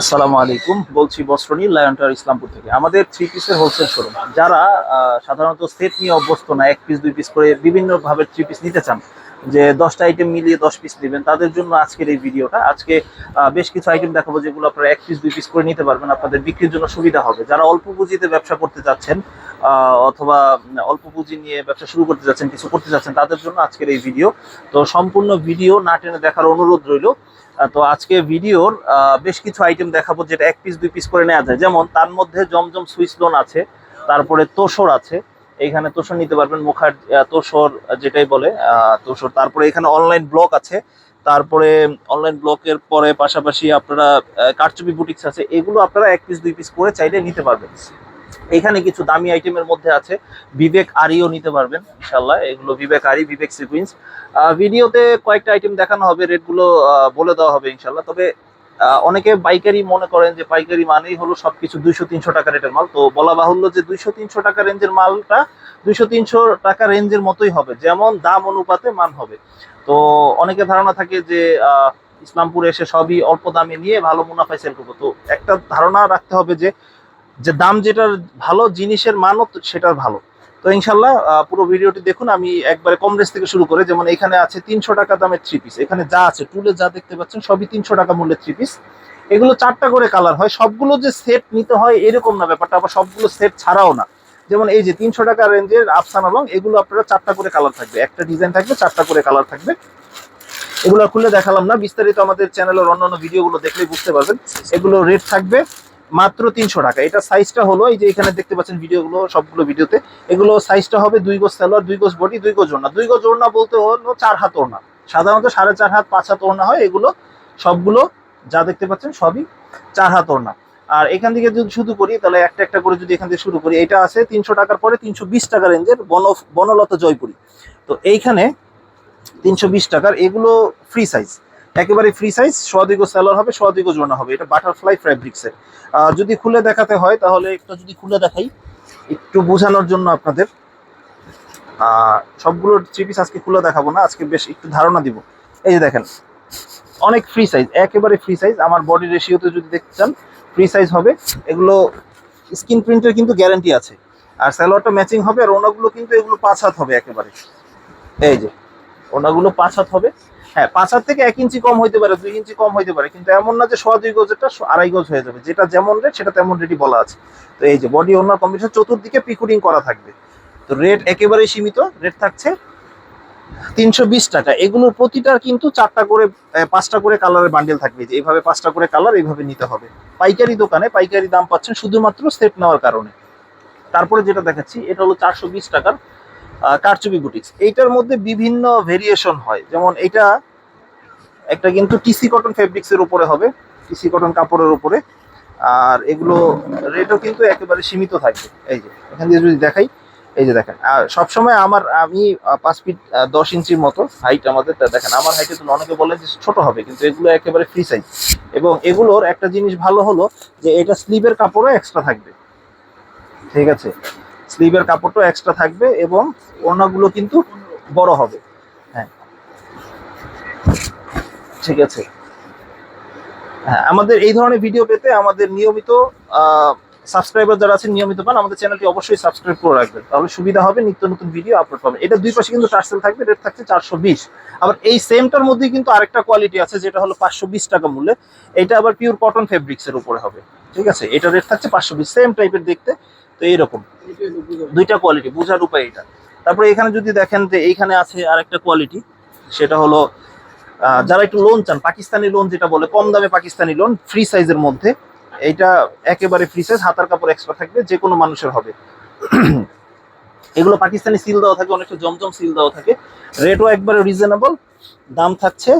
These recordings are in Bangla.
আসসালামু আলাইকুম। বলছি বস্ত্রনী লায়নটার ইসলামপুর থেকে। আমাদের থ্রি পিসের হোলসেল শোরুম যারা সাধারণত সেট নিয়ে অভ্যস্ত না, এক পিস দুই পিস করে বিভিন্ন ভাবে থ্রি পিস নিতে চান, যে দশটা আইটেম মিলিয়ে দশ পিস নেবেন, তাদের জন্য আজকের এই ভিডিওটা। আজকে বেশ কিছু আইটেম দেখাবো যেগুলো আপনারা এক পিস দুই পিস করে নিতে পারবেন, আপনাদের বিক্রির জন্য সুবিধা হবে। যারা অল্প পুঁজিতে ব্যবসা করতে চাচ্ছেন অথবা অল্প পুঁজি নিয়ে ব্যবসা শুরু করতে যাচ্ছেন কিছু করতে যাচ্ছেন তাদের জন্য আজকের এই ভিডিও। তো সম্পূর্ণ ভিডিও না টেনে দেখার অনুরোধ রইল। তো আজকে ভিডিওর বেশ কিছু আইটেম দেখাবো যেটা এক পিস দুই পিস করে নেওয়া যায়। যেমন, তার মধ্যে জমজম সুইচ লোন আছে, তারপরে তোষর আছে। এখানে তোষর নিতে পারবেন মুখার তোষর যেটাই বলে তোষর। তারপরে এখানে অনলাইন ব্লক আছে। তারপরে অনলাইন ব্লকের পরে পাশাপাশি আপনারা কারচুপি বুটিক্স আছে। এগুলো আপনারা এক পিস দুই পিস করে চাইলে নিতে পারবেন। এখানে কিছু দামি আইটেমের মধ্যে আছে। বিবেক আরিও নিতে পারবেন ইনশাল্লাহ এগুলো বিবেক আরি, বিবেক সিকুইন্স। ভিডিওতে কয়েকটা আইটেম দেখানো হবে, রেটগুলো বলে দেওয়া হবে ইনশাল্লাহ তবে অনেকে পাইকারি মনে করেন যে পাইকারি মানেই হলো সবকিছু দুইশো তিনশো টাকা রেটের মাল। তো বলা বাহুল্য যে দুইশো তিনশো টাকা রেঞ্জের মালটা দুইশো তিনশো টাকা রেঞ্জের মতোই হবে, যেমন দাম অনুপাতে মান হবে। তো অনেকে ধারণা থাকে যে ইসলামপুরে এসে সবই অল্প দামে নিয়ে ভালো মুনাফায় সেল করব। তো একটা ধারণা রাখতে হবে যে যে দাম যেটার ভালো, জিনিসের মানও সেটার ভালো। তো ইনশাল্লাহ পুরো ভিডিওটি দেখুন, আমি একবারে কম রেঞ্জ থেকে শুরু করে, যেমন এখানে আছে তিনশো টাকা দামের থ্রি পিস এখানে যা আছে টুলে যা দেখতে পাচ্ছেন, সবই তিনশো টাকা মূল্যের থ্রি পিস এগুলো চারটা করে কালার হয়। সবগুলো যে সেট নিতে হয়, এরকম না ব্যাপারটা, আবার সবগুলো সেট ছাড়াও না। যেমন এই যে তিনশো টাকা রেঞ্জের আফসানা রং এগুলো আপনারা চারটা করে কালার থাকবে। একটা ডিজাইন থাকবে, চারটা করে কালার থাকবে। এগুলো খুলে দেখালাম না। বিস্তারিত আমাদের চ্যানেলের অন্যান্য ভিডিওগুলো দেখলেই বুঝতে পারবেন। এগুলো রেট থাকবে মাত্র তিনশো টাকা। এটা সাইজটা হলো, এই যে এখানে দেখতে পাচ্ছেন ভিডিওগুলো, সবগুলো ভিডিওতে। এগুলো সাইজটা হবে দুই গোজ সালোয়ার, দুই গোজ বডি, দুই গোজ ওড়না। দুই গোজ ওড়না বলতে হলো চার হাত ওড়না। সাধারণত সাড়ে চার হাত, পাঁচ হাত ওড়না হয় এগুলো। সবগুলো যা দেখতে পাচ্ছেন সবই চার হাত ওড়না। আর এখান থেকে যদি শুরু করি, তাহলে একটা একটা করে যদি এখান থেকে শুরু করি, এটা আছে তিনশো টাকার পরে তিনশো বিশ টাকা রেঞ্জের বন, বনলতা জয়পুরি। তো এইখানে তিনশো বিশ টাকার, এগুলো ফ্রি সাইজ একেবারে ফ্রি সাইজ সোয়াদিগ স্যালার হবে, সোয়াদিগ জোড়া হবে। এটা বাটারফ্লাই ফ্যাব্রিক্সের যদি খুলে দেখাতে হয়, তাহলে একটা যদি খুলে দেখাই, একটু বোঝানোর জন্য আপনাদের। সবগুলো থ্রি পিস আজকে খুলে দেখাবো না, আজকে বেশ একটু ধারণা দিব। এই যে দেখেন, অনেক ফ্রি সাইজ একেবারে ফ্রি সাইজ আমার বডি রেশিওতে যদি দেখতে চান ফ্রি সাইজ হবে। এগুলো স্কিন প্রিন্টের কিন্তু গ্যারান্টি আছে। আর স্যালোয়ারটা ম্যাচিং হবে, আর ওনাগুলো কিন্তু এগুলো পাঁচ হাত হবে একেবারে। এই যে, ওনাগুলো পাঁচ হাত হবে। হ্যাঁ পাঁচ হাত থেকে এক ইঞ্চি কম হইতে পারে, দুই ইঞ্চি কম হইতে পারে, কিন্তু এমন না যে সোয়া দুই গজেরটা আড়াই গজ হয়ে যাবে, যেটা যেমন রেট সেটা তেমন রেটই বলা আছে। তো এই যে বডি ওনার কম্বিনেশন চতুর্দিকে পিকুডিং করা থাকবে। তো রেট একেবারেই সীমিত রেট থাকছে তিনশো বিশ টাকা। এগুলোর প্রতিটার কিন্তু চারটা করে পাঁচটা করে কালারের বান্ডেল থাকবে। যে এইভাবে পাঁচটা করে কালার এইভাবে নিতে হবে। পাইকারি দোকানে পাইকারি দাম পাচ্ছেন শুধুমাত্র সেট নেওয়ার কারণে। তারপরে যেটা দেখাচ্ছি, এটা হলো চারশো বিশ টাকার কারচুপি বুটিক্স এইটার মধ্যে বিভিন্ন ভেরিয়েশন হয়। যেমন এটা একটা কিন্তু টিসি কটন ফেব্রিক্সের উপরে হবে টিসি কটন কাপড়ের উপরে। আর এগুলো রেটও কিন্তু একেবারে সীমিত থাকবে। এই যে, এখান দিয়ে যদি দেখাই, এই যে দেখেন। আর সবসময় আমার, আমি পাঁচ ফিট দশ ইঞ্চির মতো হাইট আমাদের দেখেন। আমার হাইটে তো অনেকে বলে যে ছোট হবে, কিন্তু এগুলো একেবারে ফ্রি সাইজ এবং এগুলোর একটা জিনিস ভালো হলো যে এটা স্লিভের কাপড়ও এক্সট্রা থাকবে। ঠিক আছে? স্লিভের কাপড়টাও এক্সট্রা থাকবে এবং ওড়নাগুলো কিন্তু বড় হবে। হ্যাঁ। ঠিক আছে। হ্যাঁ আমাদের এই ধরনের ভিডিও পেতে আমাদের নিয়মিত সাবস্ক্রাইবার যারা আছেন, নিয়মিত পান, আমাদের চ্যানেলটি অবশ্যই সাবস্ক্রাইব করে রাখবেন। তাহলে সুবিধা হবে, নিত্য নতুন ভিডিও আপলোড পাবেন। এটা দুই পাশে কিন্তু টার্সেল থাকবে রেট থাকছে চারশো বিশ। আবার এই সেমটার মধ্যেই কিন্তু আরেকটা কোয়ালিটি আছে, যেটা হলো পাঁচশো বিশ টাকা মূল্যে। এটা আবার পিওর কটন ফেব্রিক্সের উপরে হবে। ঠিক আছে? এটা রেট থাকছে পাঁচশো বিশ। সেম টাইপের দেখতে তো এইরকম। দুইটা কোয়ালিটি বোঝার উপায় এটা। তারপরে এখানে যদি দেখেন যে এইখানে আছে আরেকটা কোয়ালিটি সেটা হলো যারা একটু লোন চান, পাকিস্তানি লোন যেটা বলে, কম দামে পাকিস্তানি লোন ফ্রি সাইজের মধ্যে। এইটা একেবারে ফ্রি সাইজ হাতার কাপড় এক্সট্রা থাকবে যে কোনো মানুষের হবে। এগুলো পাকিস্তানি সিল দেওয়া থাকে, অনেকটা জমজম সিল দেওয়া থাকে। রেটও একবারে রিজনেবল দাম থাকছে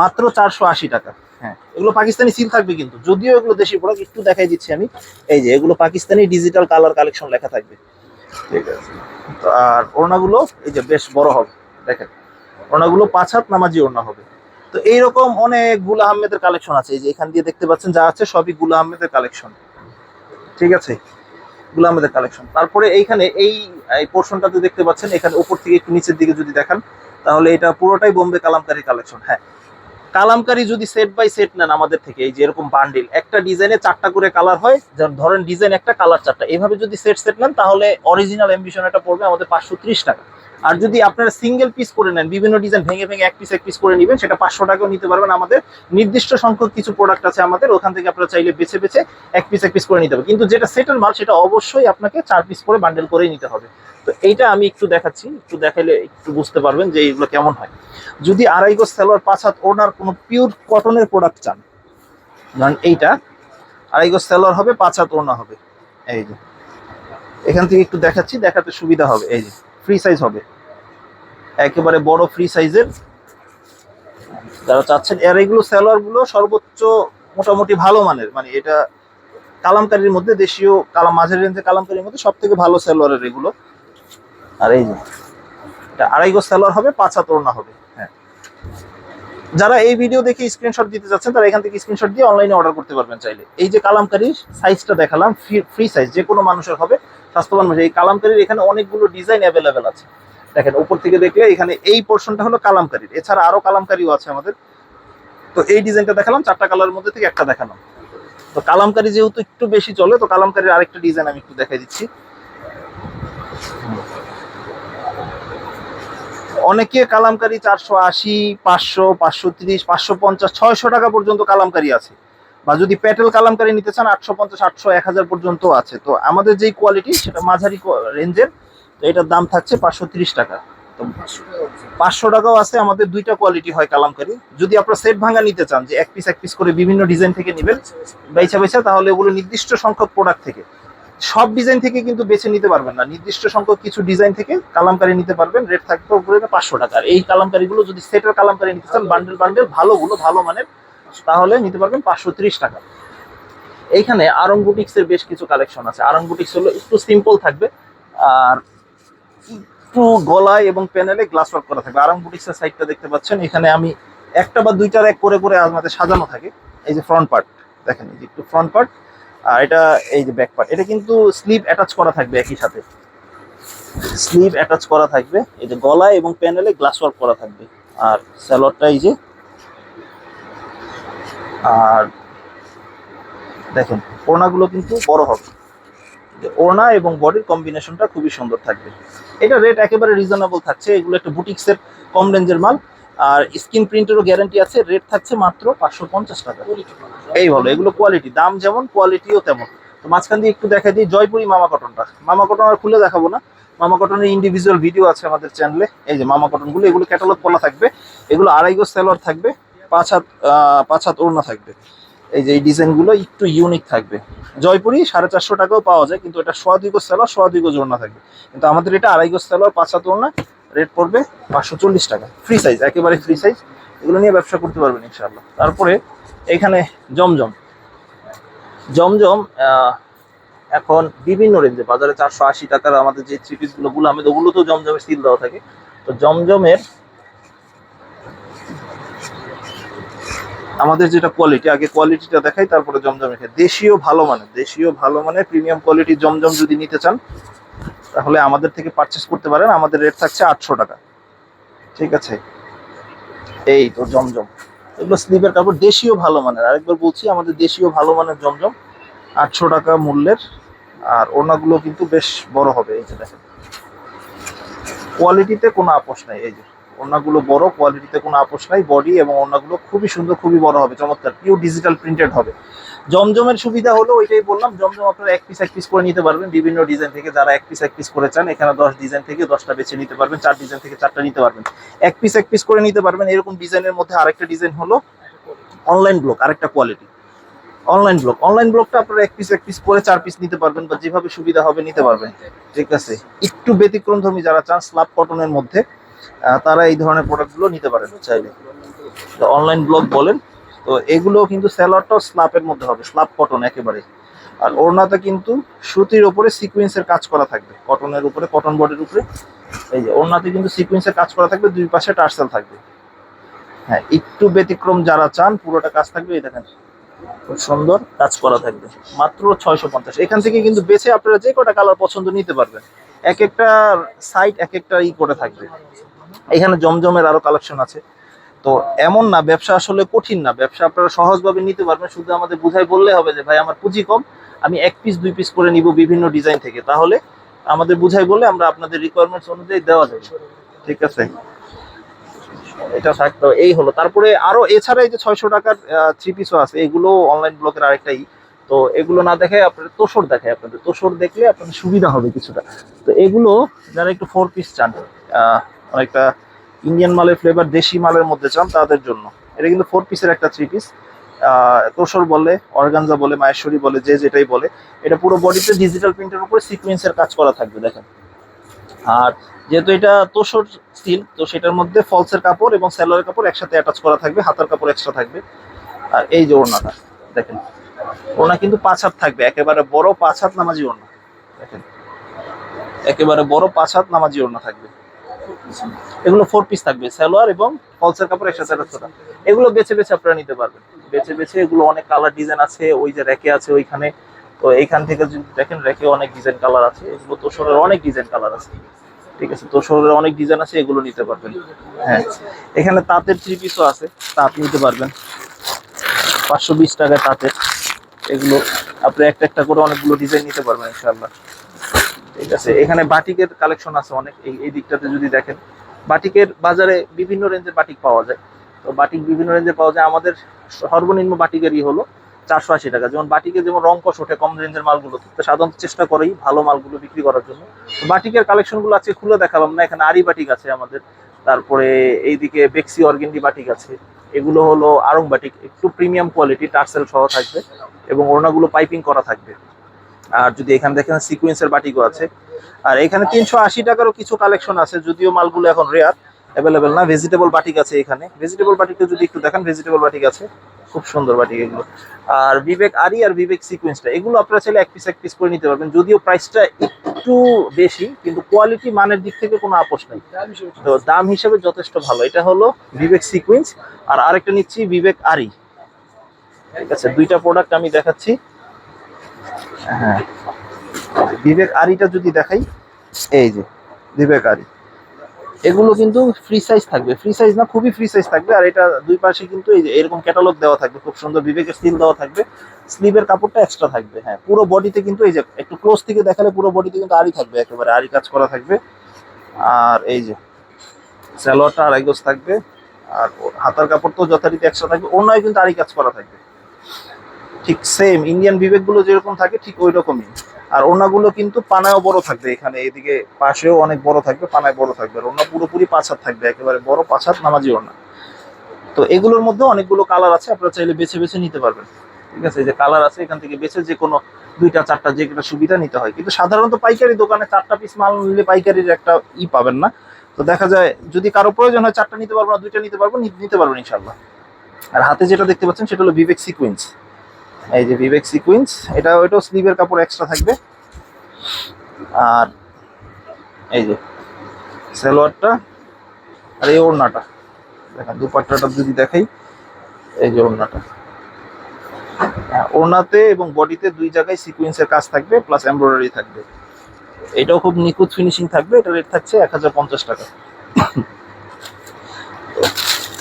মাত্র চারশো আশি টাকা। হ্যাঁ এগুলো পাকিস্তানি সিল থাকবে কিন্তু। যদিও এগুলো দেশি প্রোডাক্ট একটু দেখাই দিচ্ছি আমি। এই যে, এগুলো পাকিস্তানি ডিজিটাল কালার কালেকশন লেখা থাকবে। ঠিক আছে। আর ওড়নাগুলো, এই যে, বেশ বড় হবে। দেখেন, ওড়নাগুলো পাঁচ হাত নামাজি ওড়না হবে। তো এইরকম অনেক গুল আহমেদের কালেকশন আছে। এই যে, এখান দিয়ে দেখতে পাচ্ছেন যা আছে, সবই গুল আহমেদের কালেকশন ঠিক আছে? গুল আহমেদের কালেকশন তারপরে এইখানে এই এই পোর্শনটাতে দেখতে পাচ্ছেন, এখানে উপর থেকে একটু নিচের দিকে যদি দেখান, তাহলে এটা পুরোটাই বোম্বে কালামকারি কালেকশন হ্যাঁ কালামকারি যদি সেট বাই সেট নেন আমাদের থেকে, এই যে এরকম বান্ডিল একটা ডিজাইনে চারটা করে কালার হয় ধরেন ডিজাইন একটা কালার চারটা এইভাবে যদি সেট সেট নেন, তাহলে অরিজিনাল এমবিশন এটা পড়বে আমাদের পাঁচশো ত্রিশ টাকা। আর যদি আপনারা সিঙ্গেল পিস করে নেন, বিভিন্ন ডিজাইন ভেঙে ভেঙে এক পিস এক পিস করে নেবেন, সেটা পাঁচশো টাকাও নিতে পারবেন। আমাদের নির্দিষ্ট সংখ্যক কিছু প্রোডাক্ট আছে আমাদের, ওখান থেকে আপনারা চাইলে বেছে বেছে এক পিস এক পিস করে নিতে হবে কিন্তু যেটা সেটেল মাল সেটা অবশ্যই আপনাকে চার পিস করে বান্ডেল করেই নিতে হবে। তো এইটা আমি একটু দেখাচ্ছি, একটু দেখাইলে একটু বুঝতে পারবেন যে এইগুলো কেমন হয়। যদি আড়াই গজ সালোয়ার পাঁচ হাত ওনার কোনো পিওর কটনের প্রোডাক্ট চান, ধরেন এইটা, আড়াই গজ সালোয়ার হবে, পাঁচ হাত ওড়না হবে। এই যে, এখান থেকে একটু দেখাচ্ছি, দেখাতে সুবিধা হবে। এই যে ফ্রি সাইজ হবে। একেবারে বড় ফ্রি সাইজের যারা চাচ্ছেন, আর এগুলো সালোয়ারগুলো সর্বোচ্চ মোটামুটি ভালো মানের। মানে এটা কালামকারীর মধ্যে, দেশীয় কালাম, মাঝের রেঞ্জে কালামকারীর মধ্যে সব থেকে ভালো সালোয়ারের এগুলো। আর এই যে, এটা আড়াই গজ সালোয়ার হবে, পাঁচ হাত হবে। হ্যাঁ। যারা এই ভিডিও দেখে স্ক্রিনশট দিতে যাচ্ছেন তারা এখান থেকে স্ক্রিনশট দিয়ে অনলাইনে অর্ডার করতে পারবেন চাইলে। এই যে কালামকারীর সাইজটা দেখালাম ফ্রি সাইজ যে কোনো মানুষের হবে, স্বাস্থ্যবান মানুষ। এই কালামকারীর এখানে অনেকগুলো ডিজাইন অ্যাভেলেবেল আছে। দেখেন, উপর থেকে দেখলে এখানে এই পোর্শনটা হলো কালামকারীর। এছাড়া আরও কালামকারীও আছে আমাদের। তো এই ডিজাইনটা দেখালাম, চারটা কালারের মধ্যে থেকে একটা দেখালাম। তো কালামকারী যেহেতু একটু বেশি চলে, তো কালামকারীর আরেকটা ডিজাইন আমি একটু দেখাই দিচ্ছি। অনেকে কালামকারী চারশো আশি, পাঁচশো পাঁচশো তিরিশ, পাঁচশো পঞ্চাশ, ছয়শো টাকা পর্যন্ত কালামকারী আছে। বা যদি প্যাটেল কালামকারী নিতে চান, আটশো পঞ্চাশ, আটশো, এক হাজার পর্যন্ত আছে। তো আমাদের যেই কোয়ালিটি সেটা মাঝারি রেঞ্জের তো এটার দাম থাকছে পাঁচশো টাকা। তো পাঁচশো টাকাও আছে, আমাদের দুইটা কোয়ালিটি হয় কালামকারী। যদি আপনারা সেট ভাঙা নিতে চান, যে এক পিস এক পিস করে বিভিন্ন ডিজাইন থেকে নেবেন বেছা বেছা তাহলে ওগুলো নির্দিষ্ট সংখ্যক প্রোডাক্ট থেকে। সব ডিজাইন থেকে কিন্তু বেছে নিতে পারবেন না। নির্দিষ্ট সংখ্যক কিছু ডিজাইন থেকে কালামকারী নিতে পারবেন। রেট থাকবে উপরে পাঁচশো টাকা। আর এই কালামকারীগুলো যদি সেটের কালামকারি নিতে চান বান্ডেল বান্ডেল ভালোগুলো, ভালো মানের, তাহলে নিতে পারবেন পাঁচশো ত্রিশ টাকা। এইখানে আরং বুটিক্স এর বেশ কিছু কালেকশন আছে। আরং বুটিক্স হলো একটু সিম্পল থাকবে। আর একটু গলায় এবং প্যানেলে গ্লাস ওয়ার্ক করা থাকবে। আরং বুটিক্স এর সাইডটা দেখতে পাচ্ছেন। এখানে আমি একটা বা দুইটার এক করে করে আমাদের সাজানো থাকে। এই যে ফ্রন্ট পার্ট দেখেন এই যে একটু ফ্রন্ট পার্ট আর এটা এই যে ব্যাক পার্ট এটা কিন্তু স্লিভ অ্যাটাচ করা থাকবে একই সাথে। স্লিভ অ্যাটাচ করা থাকবে। এই যে গলায় এবং প্যানেলে গ্লাস ওয়ার্ক করা থাকবে। আর স্যালোয়ারটা এই যে, আর দেখেন, ওড়নাগুলো কিন্তু বড় হবে। ওড়না এবং বডির কম্বিনেশনটা খুবই সুন্দর থাকবে। এটা রেট একেবারে রিজনেবল থাকছে, এগুলো একটা বুটিক্সের কম রেঞ্জের মাল। আর স্ক্রিন প্রিন্টেরও গ্যারান্টি আছে, রেট থাকছে মাত্র পাঁচশো পঞ্চাশ টাকা। এই হলো এগুলো কোয়ালিটি দাম যেমন কোয়ালিটিও তেমন। তো মাঝখান দিয়ে একটু দেখা দিই, জয়পুরি মামা কটনটা। মামা কটন আর খুলে দেখাবো না। মামা কটনের ইন্ডিভিজুয়াল ভিডিও আছে আমাদের চ্যানেলে এই যে মামা কটনগুলো, এগুলো ক্যাটালগ করা থাকবে। এগুলো আড়াই গজ থাকবে, পাঁচ হাত পাঁচ হাত ওড়না থাকবে। এই যে এই ডিজাইনগুলো একটু ইউনিক থাকবে। জয়পুরি সাড়ে চারশো টাকাও পাওয়া যায়, কিন্তু এটা সোয়া দুই গজ সেলর সোয়া দুই গজ ওড়না থাকবে। কিন্তু আমাদের এটা আড়াই গজ সেলর পাঁচ হাত রেট পড়বে পাঁচশো চল্লিশ টাকা। ফ্রি সাইজ একেবারে ফ্রি সাইজ এগুলো নিয়ে ব্যবসা করতে পারবেন ইনশাল্লাহ তারপরে এখানে জমজম। জমজম এখন বিভিন্ন রেঞ্জে বাজারে চারশো আশি টাকার আমাদের যে থ্রি পিসগুলো গুলামেদ ওগুলো তো জমজমের সিল দেওয়া থাকে। তো জমজমের আমাদের যেটা কোয়ালিটি আগে কোয়ালিটিটা দেখাই, তারপরে জমজম রেখে দেশীয় ভালো মানের, দেশীয় ভালো মানে প্রিমিয়াম কোয়ালিটি জমজম যদি নিতে চান, তাহলে আমাদের থেকে পারচেস করতে পারেন। আমাদের রেট থাকছে আটশো টাকা। ঠিক আছে? এই তো জমজম। এগুলো স্লিপের কাপড় দেশীয় ভালো মানের। আরেকবার বলছি, আমাদের দেশীয় ভালো মানের জমজম, আটশো টাকা মূল্যের। আর ওনাগুলো কিন্তু বেশ বড় হবে, এই যে দেখেন। কোয়ালিটিতে কোনো আপোষ নাই, এই যে। ওনাগুলো বড় কোয়ালিটিতে কোনো আপোষ নাই বডি এবং ওনাগুলো খুবই সুন্দর, খুবই বড় হবে, চমৎকার পিওর ডিজিটাল প্রিন্টেড হবে। জমজমের সুবিধা হলো ওইটাই বললাম, জমজম আপনারা এক পিস এক পিস করে নিতে পারবেন, বিভিন্ন ডিজাইন থেকে যারা এক পিস এক পিস করে চান, এখানে দশ ডিজাইন থেকে দশটা বেছে নিতে পারবেন, চার ডিজাইন থেকে চারটা নিতে পারবেন। এক পিস এক পিস করে নিতে পারবেন, এরকম ডিজাইনের মধ্যে আরেকটা ডিজাইন হলো অনলাইন ব্লক আরেকটা কোয়ালিটি অনলাইন ব্লক অনলাইন ব্লকটা আপনারা এক পিস এক পিস করে চার পিস নিতে পারবেন বা যেভাবে সুবিধা হবে নিতে পারবেন। ঠিক আছে, একটু ব্যতিক্রম ধর্মী যারা চান স্লাব কটনের মধ্যে তারা এই ধরনের প্রোডাক্টগুলো নিতে পারেন চাইলে। অনলাইন ব্লগ বলেন, তো এগুলো কিন্তু স্যালাডটাও স্লাপের মধ্যে হবে স্লাপ কটন একেবারে। আর ওড়নাতে কিন্তু সুতির উপরে সিকুয়েন্সের কাজ করা থাকবে কটনের উপরে কটন বডির উপরে। এই যে ওড়নাতে কিন্তু সিকুয়েন্সের কাজ করা থাকবে, দুই পাশে টার্সেল থাকবে। হ্যাঁ একটু ব্যতিক্রম যারা চান, পুরোটা কাজ থাকবে, এই দেখেন, খুব সুন্দর কাজ করা থাকবে। মাত্র ছয়শো পঞ্চাশ। এখান থেকে কিন্তু বেছে আপনারা যে কটা কালার পছন্দ নিতে পারবেন। এক একটা সাইট এক একটা ই করে থাকবে। এখানে জমজমের আরও কালেকশন আছে। তো এমন না, ব্যবসা আসলে কঠিন না। ব্যবসা আপনারা সহজভাবে নিতে পারবেন। শুধু আমাদের বুঝাই বললে হবে যে, ভাই, আমার পুঁজি কম, আমি এক পিস দুই পিস করে নিব বিভিন্ন ডিজাইন থেকে। তাহলে আমাদের বুঝাই বললে আমরা আপনাদের রিকোয়ারমেন্টস অনুযায়ী দেওয়া যাবে। ঠিক আছে? এটা থাকতো এই হলো। তারপরে আরও এছাড়া এই যে ছয়শো টাকার থ্রি পিসও আছে, এগুলো অনলাইন ব্লকের আরেকটাই তো এগুলো না দেখে আপনাদের তোষর দেখায় আপনাদের। তোষর দেখলে আপনাদের সুবিধা হবে কিছুটা। তো এগুলো যারা একটু ফোর পিস চান অনেকটা ইন্ডিয়ান মালের ফ্লেভার দেশি মালের মধ্যে চান তাদের জন্য। এটা কিন্তু ফোর পিসের একটা থ্রি পিস তোষর বলে, অর্গানজা বলে মায়েশ্বরী বলে, যে যেটাই বলে। এটা পুরো বডিতে ডিজিটাল প্রিন্টের উপরে সিকোয়েন্সের কাজ করা থাকবে, দেখেন। আর যেহেতু এটা তোষর স্টিল তো সেটার মধ্যে ফলসের কাপড় এবং স্যালোয়ারের কাপড় একসাথে অ্যাটাচ করা থাকবে, হাতার কাপড় এক্সট্রা থাকবে। আর এই যে ওড়নাটা, দেখেন। ওড়না কিন্তু পাঁচ হাত থাকবে, একেবারে বড় পাঁচ হাত নামাজি ওড়না, দেখেন। একেবারে বড় পাঁচ হাত নামাজি ওড়না থাকবে। এগুলো ফোর পিস থাকবে, সালোয়ার এবং ফলসের কাপড় একসাথে করা। এগুলো বেছে বেছে আপনারা নিতে পারবেন। বেছে বেছে এগুলো অনেক কালার ডিজাইন আছে, ওই যে র্যাকে আছে ওইখানে। তো এইখান থেকে যদি দেখেন র্যাকে অনেক ডিজাইন কালার আছে, এগুলো তোষরের অনেক ডিজাইন কালার আছে। ঠিক আছে, তোষরের অনেক ডিজাইন আছে, এগুলো নিতে পারবেন। হ্যাঁ এখানে তাঁতের থ্রি পিসও আছে, তাঁত নিতে পারবেন। পাঁচশো বিশ টাকায় তাঁতের। এগুলো আপনি একটা একটা করে অনেকগুলো ডিজাইন নিতে পারবেন, ইনশাআল্লাহ। ঠিক আছে, এখানে বাটিকের কালেকশন আছে অনেক, এই দিকটাতে যদি দেখেন, বাটিকের বাজারে বিভিন্ন রেঞ্জের বাটিক পাওয়া যায়। তো বাটিক বিভিন্ন রেঞ্জে পাওয়া যায়, আমাদের সর্বনিম্ন বাটিকেরই হলো চারশো আশি টাকা। যেমন বাটিকে যেমন রং কষ ওঠে কম রেঞ্জের মালগুলো, তো সাধারণত চেষ্টা করেই ভালো মালগুলো বিক্রি করার জন্য। বাটিকের কালেকশনগুলো আজকে খুলে দেখালাম না, এখানে আরি বাটিক আছে আমাদের। তারপরে এইদিকে বেক্সি অর্গেন্ডি বাটিক আছে। এগুলো হলো আরং বাটিক, একটু প্রিমিয়াম কোয়ালিটি টার্সেল সহ থাকবে এবং ওড়নাগুলো পাইপিং করা থাকবে। আর যদি এখানে দেখেন সিকুয়েন্সের বাটিকও আছে। আর এখানে তিনশো আশি টাকারও কিছু কালেকশন আছে, যদিও মালগুলো এখন রেয়ার অ্যাভেলেবেল না ভেজিটেবল বাটিক আছে এখানে। ভেজিটেবল বাটিকটা যদি একটু দেখেন ভেজিটেবল বাটিক আছে, খুব সুন্দর বাটিক এগুলো। আর বিবেক আরি আর বিবেক সিকুয়েন্সটা এগুলো আপনারা চাইলে এক পিস এক পিস করে নিতে পারবেন। যদিও প্রাইসটা একটু বেশি, কিন্তু কোয়ালিটি মানের দিক থেকে কোনো আপোষ নেই। তো দাম হিসেবে যথেষ্ট ভালো। এটা হলো বিবেক সিকুয়েন্স আর আরেকটা নিচ্ছি বিবেক আরি ঠিক আছে, দুইটা প্রোডাক্ট আমি দেখাচ্ছি। হ্যাঁ। বিবেক আরিটা যদি দেখাই, এই যে, বিবেক আরি। এগুলো কিন্তু ফ্রি সাইজ থাকবে। ফ্রি সাইজ না, খুবই ফ্রি সাইজ থাকবে। আর এটা দুই পাশে কিন্তু এই যে, এরকম ক্যাটালগ দেওয়া থাকবে। খুব সুন্দর বিবেকের সিল দেওয়া থাকবে। স্লিভের কাপড়টা এক্সট্রা থাকবে হ্যাঁ। পুরো বডিতে কিন্তু এই যে, একটু ক্লোজ থেকে দেখালে পুরো বডিতে কিন্তু আরি থাকবে, একেবারে আরি কাজ করা থাকবে। আর এই যে স্যালোয়ারটা আড়াই গজ থাকবে। আর হাতার কাপড় তো যথারীতি এক্সট্রা থাকবে। অন্যায় কিন্তু আরি কাজ করা থাকবে। ঠিক সেম ইন্ডিয়ান বিবেকগুলো যেরকম থাকে ঠিক ওই রকমই আর ওনাগুলো কিন্তু পানায়ও বড় থাকবে এখানে, এদিকে পাশেও অনেক বড় থাকবে, পানায় বড় থাকবে। আর ওনা পুরোপুরি পাঁচ হাত থাকবে, একেবারে বড় পাঁচ হাত নামাজি ওনা। তো এগুলোর মধ্যে অনেকগুলো কালার আছে, আপনারা চাইলে বেছে বেছে নিতে পারবেন। ঠিক আছে যে কালার আছে, এখান থেকে বেছে যে কোনো দুইটা, চারটা যে একটা সুবিধা নিতে হয়। কিন্তু সাধারণত পাইকারি দোকানে চারটা পিস মাল নিলে পাইকারির একটা ই পাবেন না। তো দেখা যায়, যদি কারও প্রয়োজন হয় চারটা নিতে পারব না, দুইটা নিতে পারব নিতে পারবেন ইনশাল্লাহ আর হাতে যেটা দেখতে পাচ্ছেন, সেটা হলো বিবেক সিকুয়েন্স এই যে বিবেক সিকুইন্স এটা ওইটাও স্লিভের কাপড় এক্সট্রা থাকবে। আর এই যে সালোয়ারটা আর এই ওড়নাটা। দেখেন দুপাট্টাটা যদি দেখাই এই যে ওড়নাটা। হ্যাঁ, ওড়নাতে এবং বডিতে দুই জায়গায় সিকুয়েন্সের কাজ থাকবে প্লাস এমব্রয়ডারি থাকবে। এটাও খুব নিখুঁত ফিনিশিং থাকবে এটা রেট থাকছে এক হাজার পঞ্চাশ টাকা।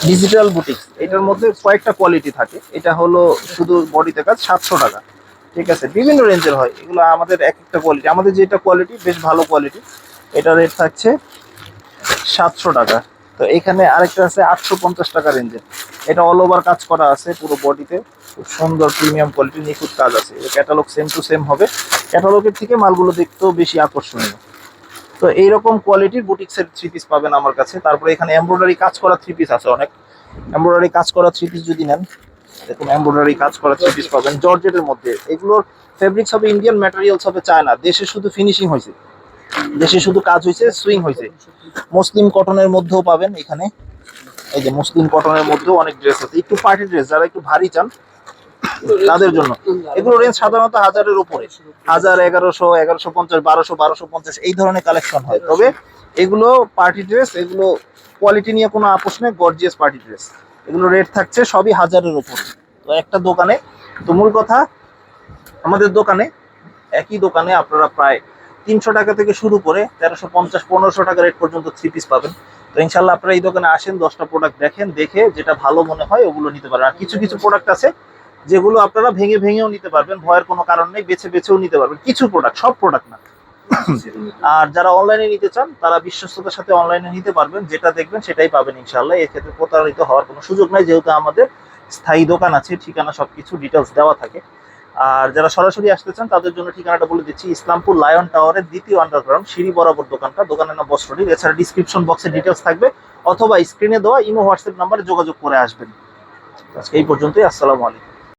ডিজিটাল বুটিক্স এটার মধ্যে কয়েকটা কোয়ালিটি থাকে। এটা হলো শুধু বডিতে কাজ সাতশো টাকা। ঠিক আছে? বিভিন্ন রেঞ্জের হয়। এগুলো আমাদের এক একটা কোয়ালিটি আমাদের যেটা কোয়ালিটি বেশ ভালো কোয়ালিটি এটা রেট থাকছে সাতশো টাকা। তো এখানে আরেকটা আছে আটশো পঞ্চাশ টাকা রেঞ্জের এটা অল ওভার কাজ করা আছে পুরো বডিতে খুব সুন্দর প্রিমিয়াম কোয়ালিটি নিখুঁত কাজ আছে। ক্যাটালগ সেম টু সেম হবে। ক্যাটালগের থেকে মালগুলো দেখতেও বেশি আকর্ষণীয়। তো এইরকম কোয়ালিটির বুটিক্সের থ্রি পিস পাবেন আমার কাছে। তারপরে এখানে এমব্রয়ডারি কাজ করা থ্রি পিস আছে অনেক। এমব্রয়ডারি কাজ করা থ্রি পিস যদি নেন দেখুন এমব্রয়ডারি কাজ করা থ্রি পিস পাবেন। জর্জেটের মধ্যে। এগুলোর ফেব্রিক্স হবে ইন্ডিয়ান ম্যাটেরিয়ালস হবে চায়না দেশে শুধু ফিনিশিং হয়েছে। দেশে শুধু কাজ হয়েছে সুইং হয়েছে। মুসলিম কটনের মধ্যেও পাবেন এখানে। এই যে মুসলিম কটনের মধ্যেও অনেক ড্রেস আছে। একটু পার্টি ড্রেস যারা একটু ভারী চান তাদের জন্য। এগুলো রেঞ্জ সাধারণত হাজারের উপরে। হাজার এগারোশো এগারোশো পঞ্চাশ বারোশো বারোশো পঞ্চাশ এই ধরনের কালেকশন হয়। তবে এগুলো পার্টি ড্রেস এগুলো কোয়ালিটি নিয়ে কোনো আপোষ নেই গর্জিয়াস পার্টি ড্রেস এগুলো রেট থাকছে সবই হাজারের উপরে। তো একটা দোকানে তো মূল কথা আমাদের দোকানে একই দোকানে আপনারা প্রায় তিনশো টাকা থেকে শুরু করে তেরোশো পঞ্চাশ পনেরোশো টাকা রেট পর্যন্ত থ্রি পিস পাবেন। তো ইনশাল্লাহ আপনারা এই দোকানে আসেন দশটা প্রোডাক্ট দেখেন দেখে যেটা ভালো মনে হয় ওগুলো নিতে পারেন। আর কিছু কিছু প্রোডাক্ট আছে যেগুলো আপনারা ভেঙে ভেঙেও নিতে পারবেন, ভয়ের কোনো কারণ নেই, বেছে বেছেও নিতে পারবেন। কিছু প্রোডাক্ট সব প্রোডাক্ট না। আর যারা অনলাইনে নিতে চান, তারা বিশ্বস্ততার সাথে অনলাইনে নিতে পারবেন, যেটা দেখবেন সেটাই পাবেন ইনশাল্লাহ এক্ষেত্রে প্রতারিত হওয়ার কোনো সুযোগ নাই, যেহেতু আমাদের স্থায়ী দোকান আছে, ঠিকানা সবকিছু ডিটেলস দেওয়া থাকে। আর যারা সরাসরি আসতে চান, তাদের জন্য ঠিকানাটা বলে দিচ্ছি, ইসলামপুর লায়ন টাওয়ারের দ্বিতীয় আন্ডারগ্রাউন্ড সিঁড়ি বরাবর দোকানটা। দোকানের নাম বস্ত্রনীল এছাড়া ডিসক্রিপশন বক্সে ডিটেলস থাকবে, অথবা স্ক্রিনে দেওয়া ইমো হোয়াটসঅ্যাপ নাম্বারে যোগাযোগ করে আসবেন। আজকে এই পর্যন্তই, আসসালামু আলাইকুম।